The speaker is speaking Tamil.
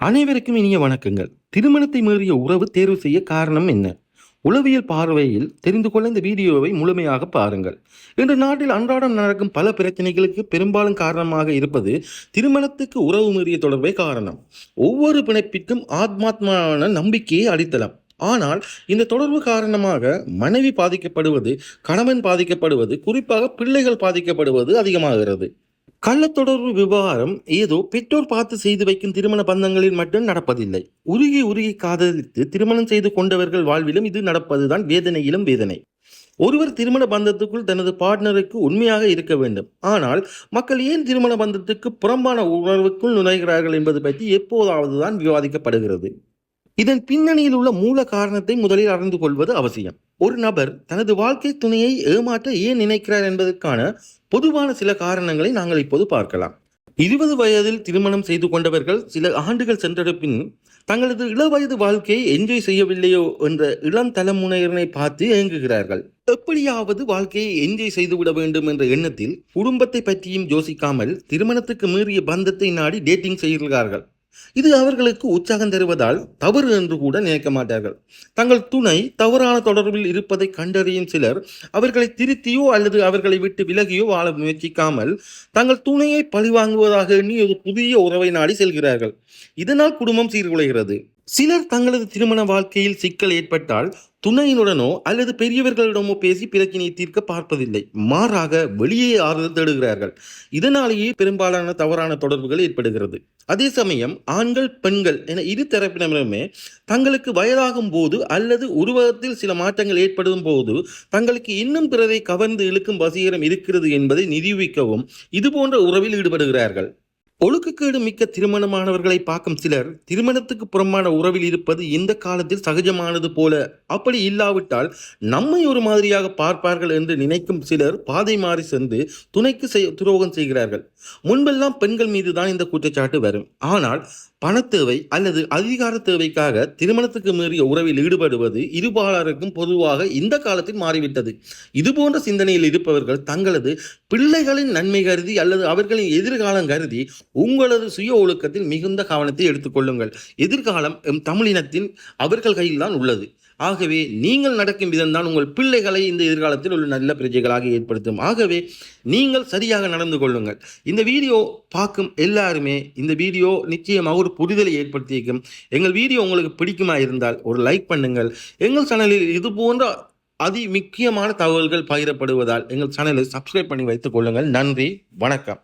அனைவருக்கும் இனிய வணக்கங்கள். திருமணத்தை மீறிய உறவு தேர்வு செய்ய காரணம் என்ன? உளவியல் பார்வையில் தெரிந்து கொள்ள இந்த வீடியோவை முழுமையாக பாருங்கள். இன்று நாட்டில் அன்றாடம் நடக்கும் பல பிரச்சனைகளுக்கு பெரும்பாலும் காரணமாக இருப்பது திருமணத்துக்கு உறவு மீறிய தொடர்பே காரணம். ஒவ்வொரு பிணைப்பிற்கும் ஆத்மாத்மான நம்பிக்கையை அளித்தலாம் ஆனால் இந்த தொடர்பு காரணமாக மனைவி பாதிக்கப்படுவது கணவன் பாதிக்கப்படுவது குறிப்பாக பிள்ளைகள் பாதிக்கப்படுவது அதிகமாகிறது. கள்ளத்தொடர்பு விவகாரம் ஏதோ பெற்றோர் பார்த்து செய்து வைக்கும் திருமண பந்தங்களில் மட்டும் நடப்பதில்லை. உருகி உருகி காதலித்து திருமணம் செய்து கொண்டவர்கள் வாழ்விலும் இது நடப்பதுதான் வேதனையிலும் வேதனை. ஒருவர் திருமண பந்தத்துக்குள் தனது பார்ட்னருக்கு உண்மையாக இருக்க வேண்டும். ஆனால் மக்கள் ஏன் திருமண பந்தத்துக்கு புறம்பான உணர்வுக்குள் நுழைகிறார்கள் என்பது பற்றி எப்போதாவது தான் விவாதிக்கப்படுகிறது. இதன் பின்னணியில் உள்ள மூல காரணத்தை முதலில் அறிந்து கொள்வது அவசியம். ஒரு நபர் தனது வாழ்க்கை துணையை ஏமாற்ற ஏன் நினைக்கிறார் என்பதற்கான பொதுவான சில காரணங்களை நாங்கள் இப்போது பார்க்கலாம். இருபது வயதில் திருமணம் செய்து கொண்டவர்கள் சில ஆண்டுகள் சென்ற பின் தங்களது இளவயது வாழ்க்கையை என்ஜாய் செய்யவில்லையோ என்ற இளம் தலைமுறையினரை பார்த்து ஏங்குகிறார்கள். எப்படியாவது வாழ்க்கையை என்ஜாய் செய்துவிட வேண்டும் என்ற எண்ணத்தில் குடும்பத்தை பற்றியும் யோசிக்காமல் திருமணத்துக்கு மீறிய பந்தத்தை நாடி டேட்டிங் செய்கிறார்கள். இது அவர்களுக்கு உற்சாகம் தருவதால் தவறு என்று கூட நினைக்க மாட்டார்கள். தங்கள் துணை தவறான தொடர்பில் இருப்பதை கண்டறியும் சிலர் அவர்களை திருத்தியோ அல்லது அவர்களை விட்டு விலகியோ வாழ முயற்சிக்காமல் தங்கள் துணையை பழிவாங்குவதாக எண்ணி ஒரு புதிய உறவை நாடி செல்கிறார்கள். இதனால் குடும்பம் சீர்குலைகிறது. சிலர் தங்களது திருமண வாழ்க்கையில் சிக்கல் ஏற்பட்டால் துணையினுடனோ அல்லது பெரியவர்களிடமோ பேசி பிரச்சனையை தீர்க்க பார்ப்பதில்லை. மாறாக வெளியே ஆறுதல் தேடுகிறார்கள். இதனாலேயே பெரும்பாலான தவறான தொடர்புகள் ஏற்படுகிறது. அதே சமயம் ஆண்கள் பெண்கள் என இரு தரப்பினருமே தங்களுக்கு வயதாகும் போது அல்லது உருவகத்தில் சில மாற்றங்கள் ஏற்படும் போது தங்களுக்கு இன்னும் பிறரை கவர்ந்து இழுக்கும் வசீகரம் இருக்கிறது என்பதை நிரூபிக்கவும் இதுபோன்ற உறவில் ஈடுபடுகிறார்கள். ஒழுக்கக்கேடு மிக்க திருமணமானவர்களை பார்க்கும் சிலர் திருமணத்துக்கு புறமான உறவில் இருப்பது இந்த காலத்தில் சகஜமானது போல? அப்படி இல்லாவிட்டால் நம்மை ஒரு மாதிரியாக பார்ப்பார்கள் என்று நினைக்கும் சிலர் பாதை மாறி சென்று துணைக்கு செய் துரோகம் செய்கிறார்கள். முன்பெல்லாம் பெண்கள் மீது தான் இந்த குற்றச்சாட்டு வரும். ஆனால் பணத்தேவை அல்லது அதிகார தேவைக்காக திருமணத்துக்கு மீறிய உறவில் ஈடுபடுவது இருபாலருக்கும் பொதுவாக இந்த காலத்தில் மாறிவிட்டது. இதுபோன்ற சிந்தனையில் இருப்பவர்கள் தங்களது பிள்ளைகளின் நன்மை கருதி அல்லது அவர்களின் எதிர்காலம் கருதி உங்களது சுய ஒழுக்கத்தில் மிகுந்த கவனத்தை எடுத்துக்கொள்ளுங்கள் எதிர்காலம் தமிழினத்தின் அவர்கள் கையில் தான் உள்ளது. ஆகவே நீங்கள் நடக்கும் விதம்தான் உங்கள் பிள்ளைகளை இந்த எதிர்காலத்தில் உள்ள நல்ல பிரஜைகளாக ஏற்படுத்தும். ஆகவே நீங்கள் சரியாக நடந்து கொள்ளுங்கள். இந்த வீடியோ பார்க்கும் எல்லாருமே இந்த வீடியோ நிச்சயமாக ஒரு புரிதலை ஏற்படுத்தியிருக்கும் எங்கள் வீடியோ உங்களுக்கு பிடிக்குமா இருந்தால் ஒரு லைக் பண்ணுங்கள். எங்கள் சேனலில் இது போன்ற அதி முக்கியமான தகவல்கள் பகிரப்படுவதால் எங்கள் சேனலை சப்ஸ்கிரைப் பண்ணி வைத்துக் கொள்ளுங்கள். நன்றி வணக்கம்.